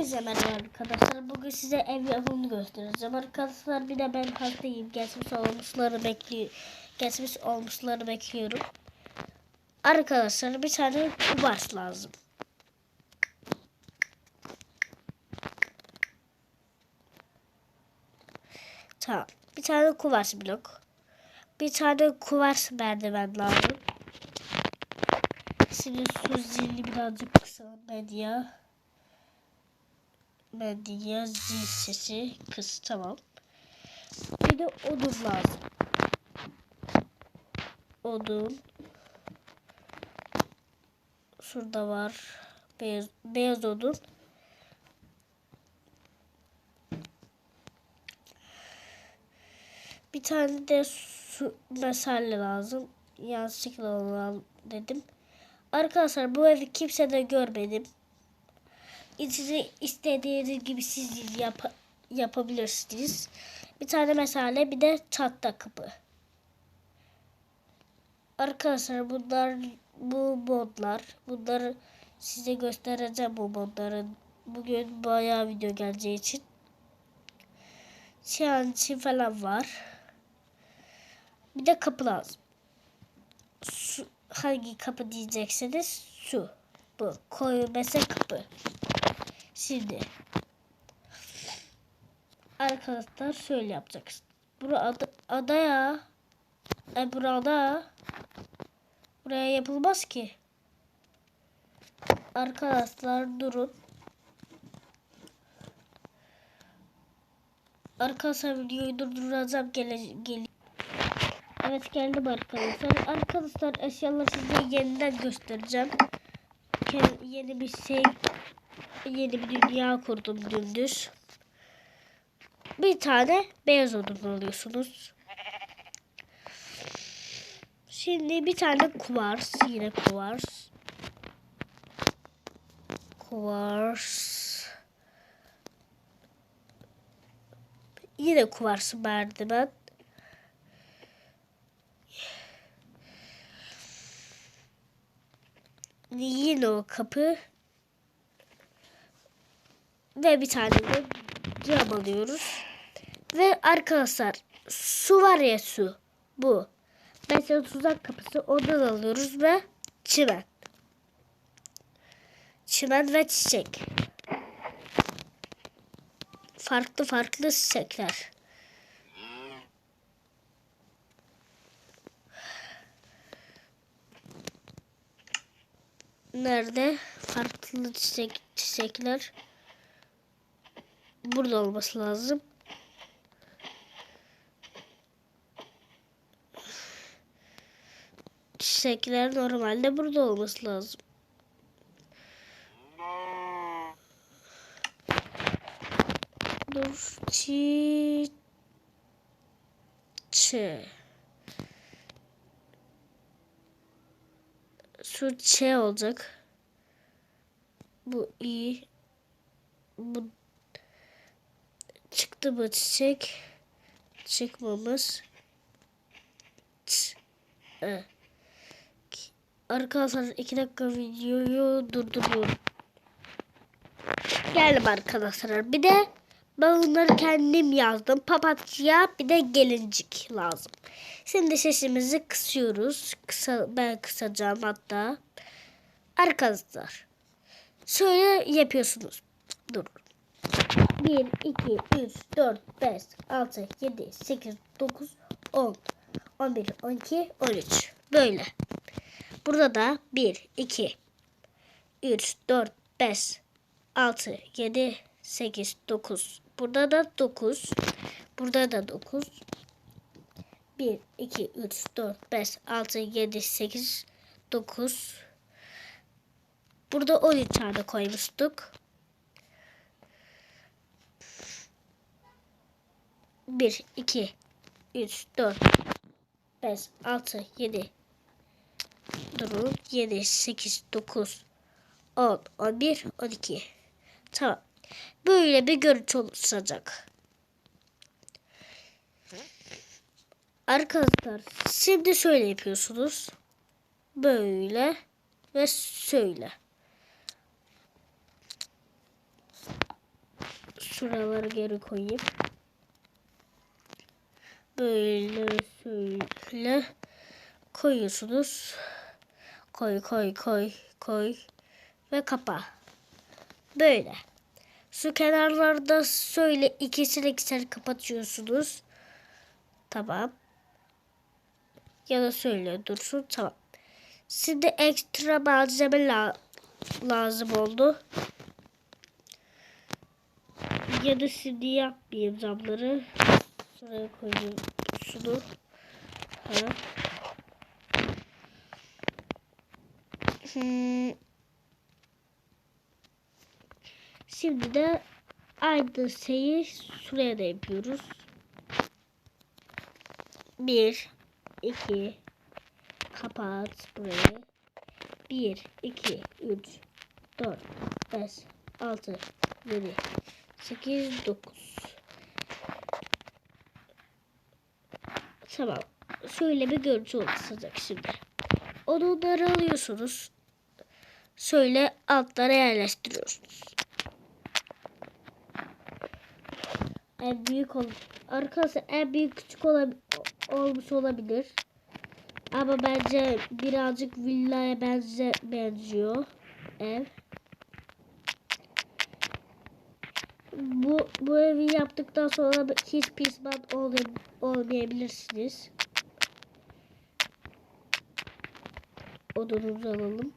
Herkese merhaba arkadaşlar. Bugün size ev yapımını göstereceğim. Arkadaşlar bir de ben hastayım. Geçmiş olmuşları bekliyor. Geçmiş olmuşları bekliyorum. Arkadaşlar bir tane kubars lazım. Tamam. Bir tane kuvars blok. Bir tane kuvars merdiven lazım. Şimdi su zilini birazcık kısalım medya. Medya zil sesi kıs tamam. Bir de odun lazım. Odun. Şurada var. Beyaz, beyaz odun. Bir tane de su mesale lazım. Yanlışlıkla olan dedim. Arkadaşlar bu evi kimse de görmedim. İçini istediğiniz gibi siz yap yapabilirsiniz. Bir tane mesale bir de çatta kapı. Arkadaşlar bunlar bu modlar. Bunları size göstereceğim bu modların. Bugün bayağı video geleceği için. Şansı falan var. Bir de kapı lazım. Su, hangi kapı diyeceksiniz? Su. Bu. Koyu mesela kapı. Şimdi. Arkadaşlar şöyle yapacaksın. Burada adaya e burada buraya yapılmaz ki. Arkadaşlar durun. Arkadaşlar videoyu durduracağım gele, gel. Evet geldim arkadaşlar. Arkadaşlar eşyaları size yeniden göstereceğim. Yeni bir şey yeni bir dünya kurdum dümdüz. Bir tane beyaz odun alıyorsunuz. Şimdi bir tane kuvars. Yine kuvars. Kuvars. Yine kuvars merdiven. Yine o kapı. Ve bir tane de cam alıyoruz. Ve arkadaşlar su var ya su. Bu. Mesela tuzak kapısı ondan alıyoruz ve çimen. Çimen ve çiçek. Farklı farklı çiçekler. Nerede? Farklı çiçek, çiçekler. Burada olması lazım. Çiçekler normalde burada olması lazım. Dur. Çi... Çi. Şu Ç olacak. Bu iyi. Bu çıktı mı çiçek? Çıkmamış. Ç. E. Arkadaşlar iki dakika videoyu durduruyorum. Geldim arkadaşlar. Bir de ben bunları kendim yazdım. Papatya bir de gelincik lazım. Şimdi sesimizi kısıyoruz. Kısa, ben kısacağım hatta. Arkadaşlar. Şöyle yapıyorsunuz. Dur. 1, 2, 3, 4, 5, 6, 7, 8, 9, 10, 11, 12, 13. Böyle. Burada da 1, 2, 3, 4, 5, 6, 7, 8, 9. Burada da 9. Burada da 9. 1, 2, 3, 4, 5, 6, 7, 8, 9. Burada 13 tane koymuştuk. 1, 2, 3, 4, 5, 6, 7, durun 7, 8, 9, 10, 11, 12. Tamam. Böyle bir görüntü oluşacak. Arkadaşlar şimdi şöyle yapıyorsunuz. Böyle ve şöyle. şuraları geri koyayım. Böyle şöyle koyuyorsunuz. Koy koy koy koy ve kapa. Böyle. Su kenarlarda şöyle ikisini ikişer kapatıyorsunuz. Tamam. Ya da şöyle dursun. Tamam. Şimdi ekstra malzeme la lazım oldu. Ya da şimdi yapmayayım camları. Şuraya koyayım kutusudur. Ha. Hmm. Şimdi de aynı şeyi şuraya da yapıyoruz. 1 2 kapat burayı. 1 2 3 4 5 6 7 8 9 Tamam. Şöyle bir görüntü oluşacak şimdi. Onları alıyorsunuz. Şöyle altlara yerleştiriyorsunuz. En büyük ol arkadaşlar en büyük küçük olab olmuş olabilir. Ama bence birazcık villaya benze benziyor ev. Bu bu evi yaptıktan sonra hiç pişman olmayabilirsiniz. Odanımızı alalım.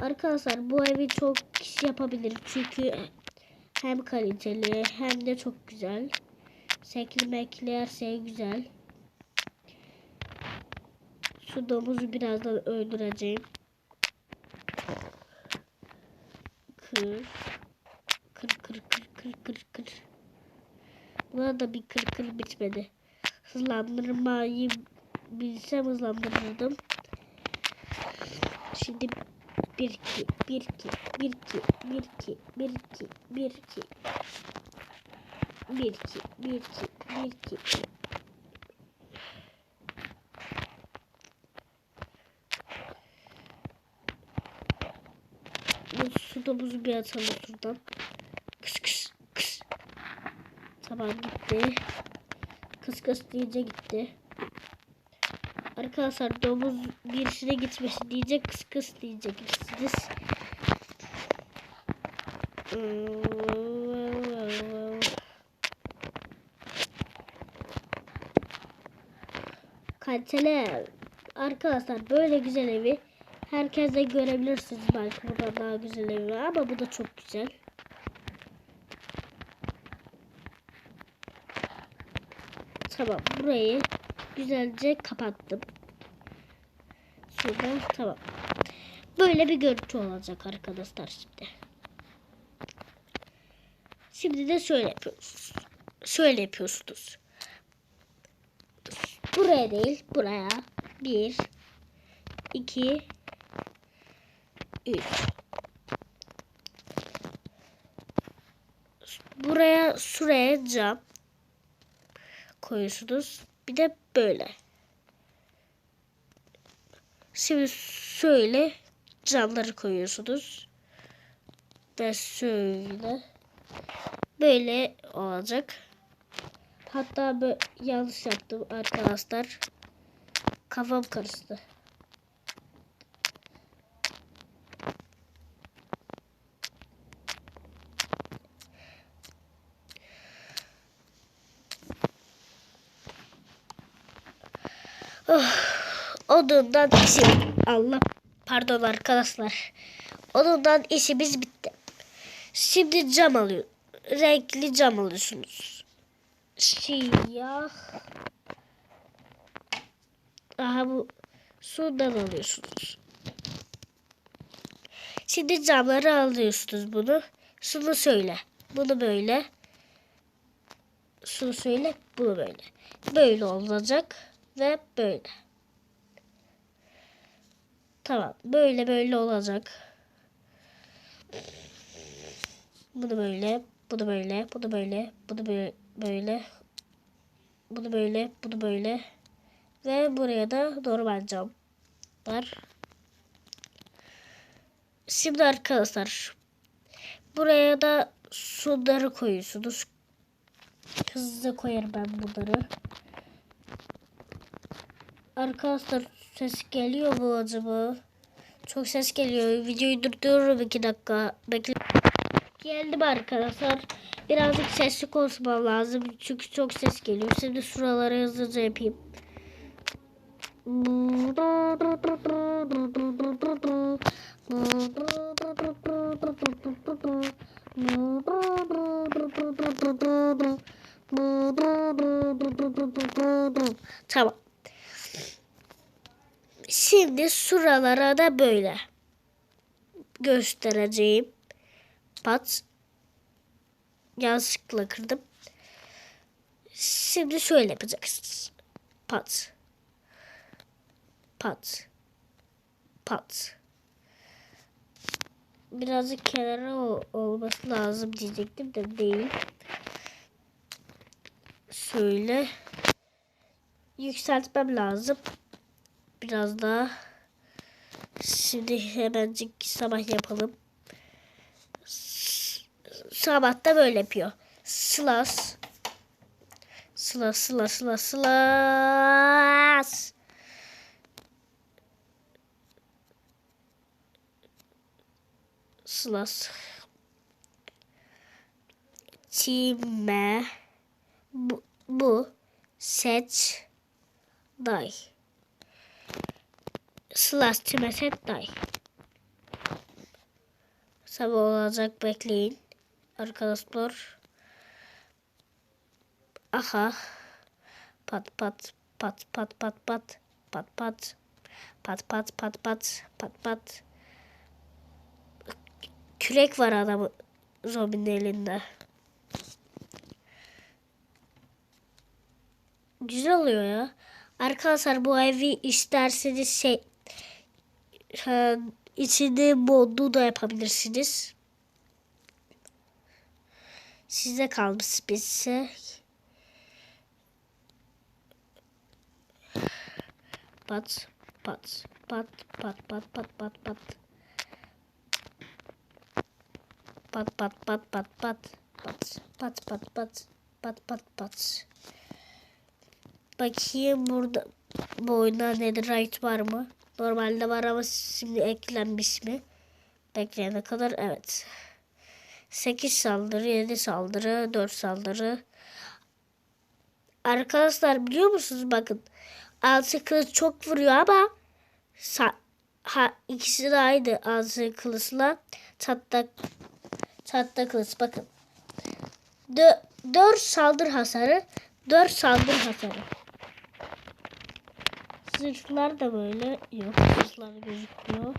Arkadaşlar bu evi çok kişi yapabilir çünkü hem kaliteli hem de çok güzel. Sekli mekli her şey güzel. Şu domuzu birazdan öldüreceğim. Kır. Kır kır kır kır kır kır. Buna da bir kır kır bitmedi. Hızlandırmayı bilsem hızlandırırdım. Şimdi bir iki, bir iki, bir iki, bir iki, bir iki, bir iki, bir iki, bir iki, bir iki. Buzu bir atalım şuradan. Kıs kıs kıs. Tamam gitti. Kıs kıs deyince gitti. Arkadaşlar domuz birisine gitmesi diyecek kıs kıs diyeceksiniz. Kaliteli arkadaşlar böyle güzel evi herkes de görebilirsiniz belki burada daha güzel evi ama bu da çok güzel. Tamam burayı güzelce kapattım. Şurada tamam. Böyle bir görüntü olacak arkadaşlar şimdi. Şimdi de şöyle yapıyorsunuz. Şöyle yapıyorsunuz. Buraya değil, buraya. Bir, iki, üç. Buraya, şuraya cam koyuyorsunuz. Bir de böyle. Şimdi şöyle camları koyuyorsunuz. Ve şöyle böyle olacak. Hatta böyle yanlış yaptım arkadaşlar. Kafam karıştı. Odundan işi Allah pardon arkadaşlar. Odundan işimiz bitti. Şimdi cam alıyor. Renkli cam alıyorsunuz. Siyah. Aha bu sudan alıyorsunuz. Şimdi camları alıyorsunuz bunu. Şunu söyle. Bunu böyle. Şunu söyle. Bunu böyle. Böyle olacak ve böyle. Tamam. Böyle böyle olacak. Bunu böyle, bunu böyle, bunu böyle, bunu böyle, böyle. Bunu böyle, bunu böyle. Ve buraya da normal cam var. Şimdi arkadaşlar buraya da suları koyuyorsunuz. Hızlıca koyarım ben bunları. Arkadaşlar ses geliyor mu acaba? Çok ses geliyor. Videoyu durdururum iki dakika. Bekle. Geldim arkadaşlar. Birazcık sesli konuşmam lazım. Çünkü çok ses geliyor. Şimdi şuraları hızlıca yapayım. Tamam. Şimdi şuralara da böyle göstereceğim. Pat. Yanlışlıkla kırdım. Şimdi şöyle yapacaksınız. Pat. Pat. Pat. Birazcık kenara ol- olması lazım diyecektim de değil. Şöyle. Yükseltmem lazım. Biraz daha. Şimdi hemencik sabah yapalım. Sabah da böyle yapıyor. Slas. Slas slas slas slas. Slas. Çime. Bu, bu. Seç. Day. Slash çime set day. Sabah olacak bekleyin. Arkadaşlar. Aha. Pat pat pat pat pat pat pat pat pat pat pat pat pat pat Kürek var adamın zombinin elinde. Güzel oluyor ya. Arkadaşlar bu evi isterseniz şey içini modlu da yapabilirsiniz. Size kalmış bir şey. Pat, pat, pat, pat, pat, pat, pat, pat. Pat, pat, pat, pat, pat. Pat, pat, pat, pat, pat, pat, pat. Bakayım burada bu oyunda netherite var mı? Normalde var ama şimdi eklenmiş mi? Bekleyene kadar evet. 8 saldırı, 7 saldırı, 4 saldırı. Arkadaşlar biliyor musunuz bakın. Altı kılıç çok vuruyor ama sa- ha, ikisi de aynı altı kılıçla çatlak çatlak kılıç bakın. 4 saldırı hasarı 4 saldırı hasarı. Zırhlar da böyle yok. Zırhlar gözüküyor.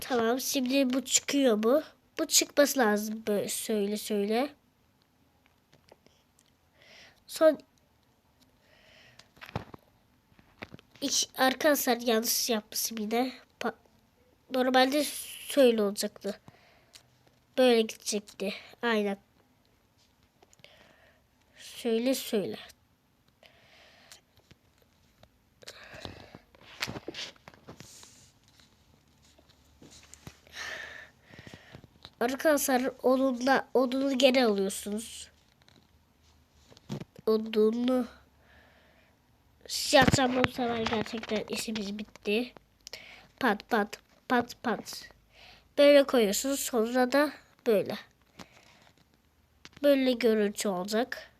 Tamam şimdi bu çıkıyor mu? Bu çıkması lazım böyle söyle söyle. Son İki, arkadaşlar yanlış yapmışım yine. Pa- Normalde şöyle olacaktı. Böyle gidecekti. Aynen. Söyle söyle. Arkadaşlar odunla odunu geri alıyorsunuz. Odunu Yapsam bu sefer gerçekten işimiz bitti. Pat pat pat pat. Böyle koyuyorsunuz. Sonra da böyle. Böyle görüntü olacak.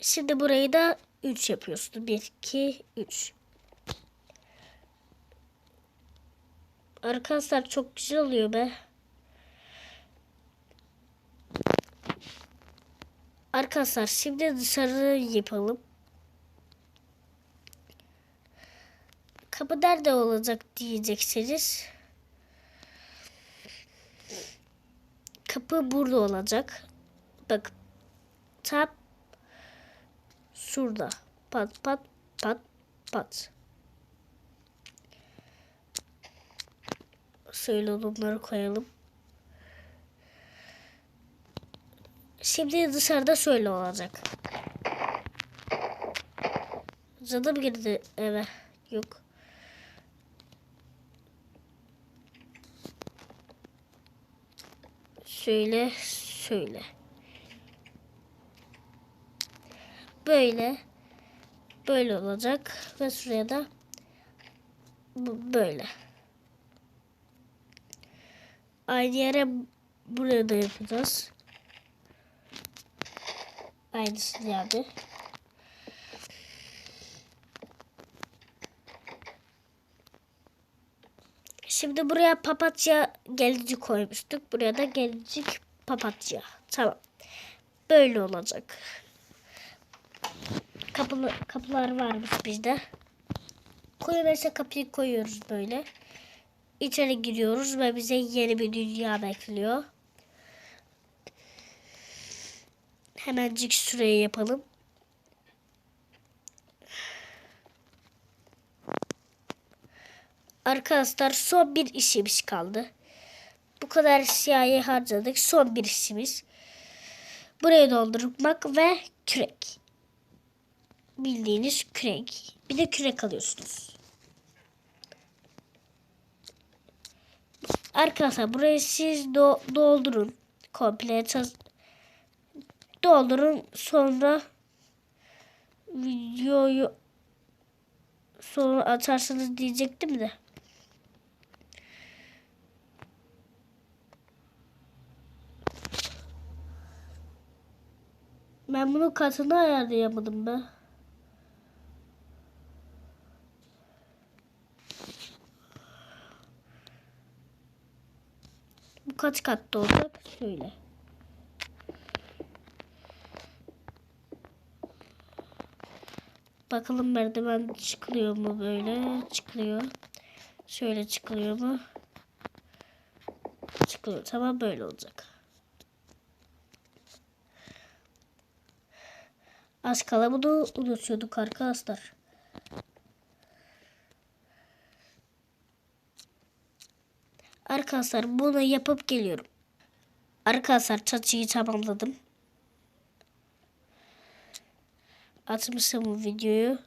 Şimdi burayı da 3 yapıyorsunuz. 1, 2, 3. Arkadaşlar çok güzel oluyor be. Arkadaşlar şimdi dışarı yapalım. Kapı nerede olacak diyeceksiniz. Kapı burada olacak. Bak. Tap. Şurada. Pat pat pat pat. Şöyle onları koyalım. Şimdi dışarıda şöyle olacak. Cadı mı girdi eve? Yok. Şöyle, şöyle. Böyle. Böyle olacak. Ve şuraya da böyle. Aynı yere buraya da yapacağız. Aynısını yani. Şimdi buraya papatya gelici koymuştuk. Buraya da gelicik papatya. Tamam. Böyle olacak. Kapılı, kapılar varmış bizde. Koyulursa kapıyı koyuyoruz böyle. İçeri giriyoruz ve bize yeni bir dünya bekliyor. Hemencik şuraya yapalım. Arkadaşlar son bir işimiz kaldı. Bu kadar siyahı harcadık. Son bir işimiz. Burayı doldurmak ve kürek. Bildiğiniz kürek. Bir de kürek alıyorsunuz. Arkadaşlar burayı siz do doldurun. Komple doldurun. Sonra videoyu sonra atarsınız diyecektim de. Ben bunu katını ayarlayamadım be. Kaç katta olacak? Şöyle. Bakalım merdiven çıkılıyor mu böyle? Çıkılıyor. Şöyle çıkılıyor mu? Çıkılıyor. Tamam böyle olacak. Az kala bunu unutuyorduk arkadaşlar. Arkadaşlar bunu yapıp geliyorum. Arkadaşlar çatıyı tamamladım. Atmışım videoyu.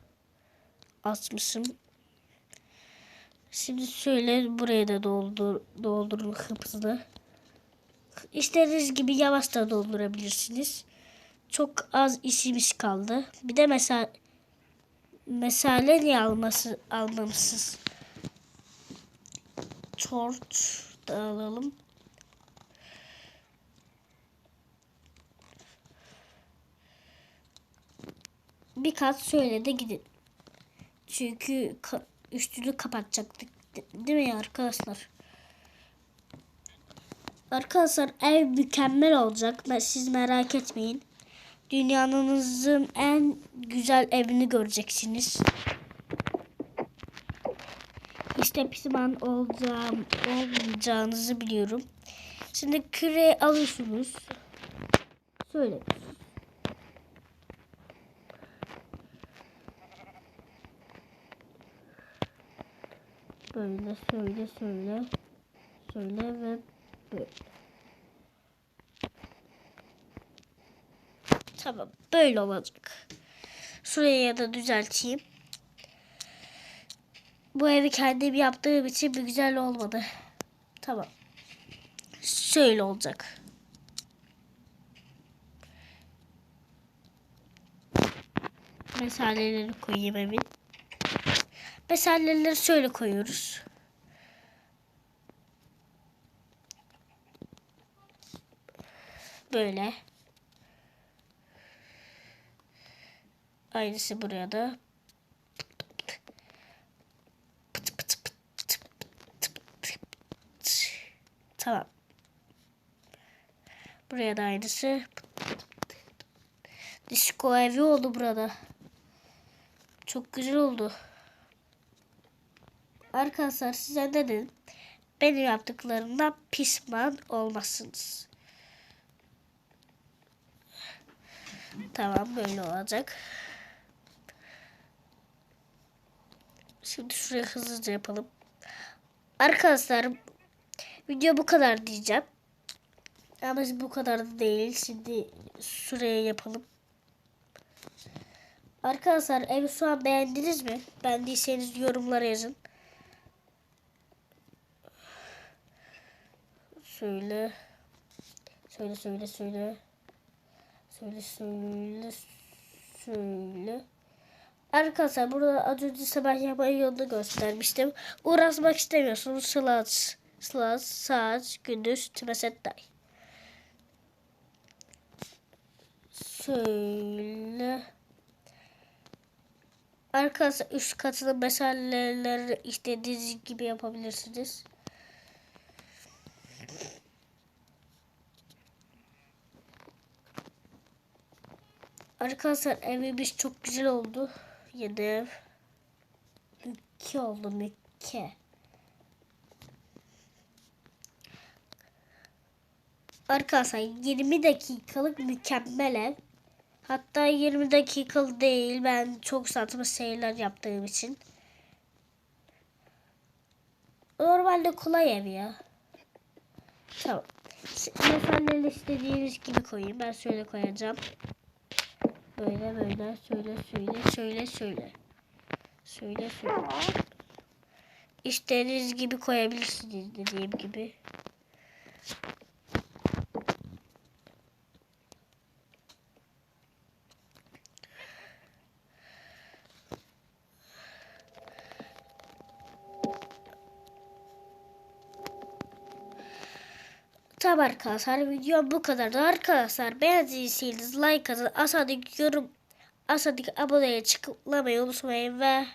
Atmışım. Şimdi şöyle buraya da doldur, doldurun hızlı. İstediğiniz gibi yavaş da doldurabilirsiniz. Çok az işimiz kaldı. Bir de mesela mesele niye alması almamışsınız? Torch da alalım. Bir kat şöyle de gidin. Çünkü ka üstünü kapatacaktık. Değil mi arkadaşlar? Arkadaşlar ev mükemmel olacak. Siz merak etmeyin. Dünyanızın en güzel evini göreceksiniz. İşte pişman olacağım, olmayacağınızı biliyorum. Şimdi küre alıyorsunuz. Şöyle. Böyle söyle söyle. Söyle ve böyle. Tamam böyle olacak. Şuraya da düzelteyim. Bu evi kendim yaptığım için bir güzel olmadı. Tamam. Şöyle olacak. Mesaleleri koyayım evin. Mesaleleri şöyle koyuyoruz. Böyle. Aynısı buraya da. Tamam. Buraya da aynısı. Disco evi oldu burada. Çok güzel oldu. Arkadaşlar size ne dedim? Benim yaptıklarımdan pişman olmasınız. Tamam böyle olacak. Şimdi şuraya hızlıca yapalım. Arkadaşlar video bu kadar diyeceğim. Ama bu kadar da değil. Şimdi şuraya yapalım. Arkadaşlar evi şu an beğendiniz mi? Beğendiyseniz yorumlara yazın. Söyle. Söyle söyle söyle. Söyle söyle söyle. Arkadaşlar burada az önce sabah yapmayı yolunu göstermiştim. Uğraşmak istemiyorsunuz. Slash, slash, saat, gündüz, tümesetay. Söyle. Arkadaşlar üst katını meseleleri istediğiniz gibi yapabilirsiniz. Arkadaşlar evimiz çok güzel oldu. Yeni ev. Mükke oldu mükke. Arkadaşlar 20 dakikalık mükemmel ev. Hatta 20 dakikalık değil. Ben çok saçma şeyler yaptığım için. Normalde kolay ev ya. Tamam. Meseleleri istediğiniz gibi koyayım. Ben şöyle koyacağım. Böyle böyle söyle söyle söyle söyle. Söyle söyle. İstediğiniz gibi koyabilirsiniz dediğim gibi. Tamam arkadaşlar video bu kadar da arkadaşlar beğendiyseniz like atın aşağıdaki yorum aşağıdaki aboneye çıkıplamayı unutmayın ve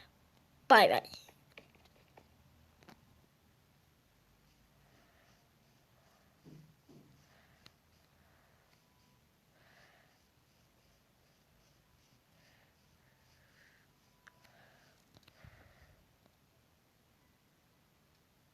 bay bay.